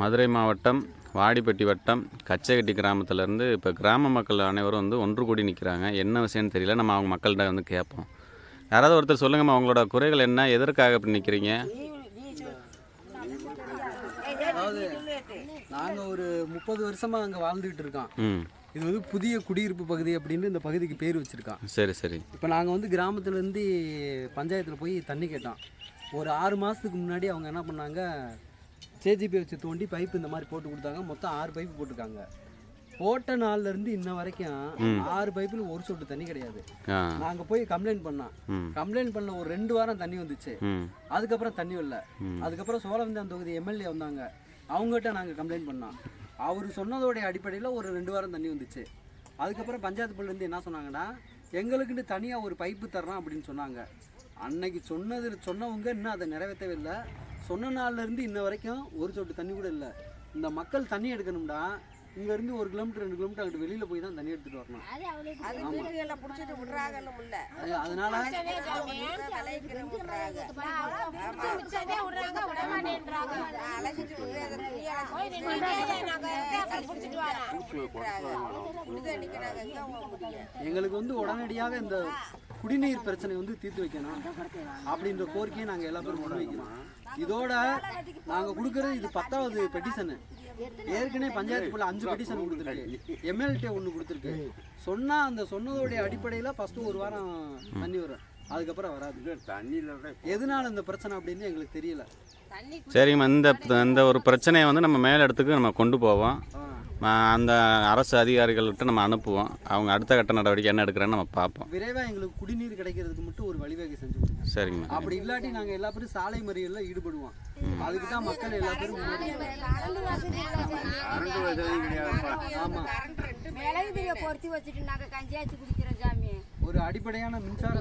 மதுரை மாவட்டம் வாடிப்பட்டி வட்டம் கச்சைகட்டி கிராமத்துலேருந்து இப்போ கிராம மக்கள் அனைவரும் வந்து ஒன்று கூடி நிற்கிறாங்க என்ன விஷயம்னு தெரியல. நம்ம அவங்க மக்கள்கிட்ட வந்து கேட்போம். யாராவது ஒருத்தர் சொல்லுங்கம்மா உங்களோட குறைகள் என்ன? எதற்காக இப்படி நிற்கிறீங்க அதாவது நாங்கள் ஒரு முப்பது வருஷமாக அங்கே வாழ்ந்துகிட்டு இருக்கோம். இது வந்து புதிய குடியிருப்பு பகுதி அப்படின்னு இந்த பகுதிக்கு பேர் வச்சுருக்கான். சரி சரி. இப்போ நாங்கள் வந்து கிராமத்துலேருந்து பஞ்சாயத்தில் போய் தண்ணி கேட்டோம். ஒரு ஆறு மாதத்துக்கு முன்னாடி அவங்க என்ன பண்ணாங்க சேஜிபி வச்சு தோண்டி பைப் இந்த மாதிரி போட்டு கொடுத்தாங்க. மொத்தம் ஆறு பைப்பு போட்டிருக்காங்க. போட்ட நாள்ல இருந்து இன்ன வரைக்கும் ஆறு பைப்பில் ஒரு சொட்டு தண்ணி கிடையாது. ஆ. நாங்கள் போய் கம்ப்ளைண்ட் பண்ணோம் கம்ப்ளைண்ட் பண்ண ஒரு ரெண்டு வாரம் தண்ணி வந்துச்சு. அதுக்கப்புறம் தண்ணி வரல. ம். அதுக்கப்புறம் சோழவந்தான் தொகுதி எம்எல்ஏ வந்தாங்க. அவங்ககிட்ட நாங்கள் கம்ப்ளைண்ட் பண்ணோம். அவர் சொன்னதோடைய அடிப்படையில் ஒரு ரெண்டு வாரம் தண்ணி வந்துச்சு. அதுக்கப்புறம் பஞ்சாயத்து இருந்து என்ன சொன்னாங்கன்னா எங்களுக்குன்னு தனியாக ஒரு பைப்பு தர்றோம் அப்படின்னு சொன்னாங்க. அன்னைக்கு சொன்னது சொன்னவங்க இன்னும் அதை நிறைவேற்றவே இல்லை. சொன்ன நாள்ல இருந்து இன்ன வரைக்கும் ஒரு சொட்டு தண்ணி கூட இல்லை. இந்த மக்கள் தண்ணி எடுக்கணும்டா. இங்கேருந்து ஒரு கிலோமீட்டர் ரெண்டு கிலோமீட்டர் அங்கிட்டு வெளியில் போய் தான் தண்ணி எடுத்துகிட்டு வரணும். அதனால எங்களுக்கு வந்து உடனடியாக இந்த குடிநீர் பிரச்சனை வந்து தீர்த்து வைக்கணும். அப்படின்ற கோரிக்கையை நாங்கள் எல்லா பேரும் முன்வைக்கிறோம். இதோட நாங்கள் கொடுக்குறது இது பத்தாவது பெட்டிஷனு ஏற்கனவே பஞ்சாயத்துக்குள்ள அஞ்சு பெட்டிஷன் கொடுத்துருக்கு. எம்எல்ஏ ஒன்று கொடுத்துருக்கு. சொன்னா அந்த சொன்னதோடைய அடிப்படையில் ஃபஸ்ட்டு ஒரு வாரம் தண்ணி வரும். அதுக்கப்புறம் வராது. எதனால இந்த பிரச்சனை அப்படின்னு எங்களுக்கு தெரியல. சரிங்கம்மா இந்த இந்த ஒரு பிரச்சனையை வந்து நம்ம மேல் இடத்துக்கு நம்ம கொண்டு போவோம். அந்த அரசு அதிகாரிகள்கிட்ட நம்ம அனுப்புவோம். அவங்க அடுத்த கட்ட நடவடிக்கை என்ன எடுக்கிறேன்னு நம்ம பார்ப்போம். விரைவாக எங்களுக்கு குடிநீர் கிடைக்கிறதுக்கு மட்டும் ஒரு வழிவகை செஞ்சு கொடுங்க. சரிங்கம்மா அப்படி இல்லாட்டி நாங்கள் எல்லா பேரும் சாலை மறியல்ல ஈடுபடுவோம். அதுக்கு தான் மக்கள் எல்லா பேரும் முன்னாடி ஆமா. மிளகு திரிய பொருத்தி வச்சுட்டு நாங்க கஞ்சியாச்சு குடிக்கிறோம் சாமி. ஒரு அடிப்படையான மின்சார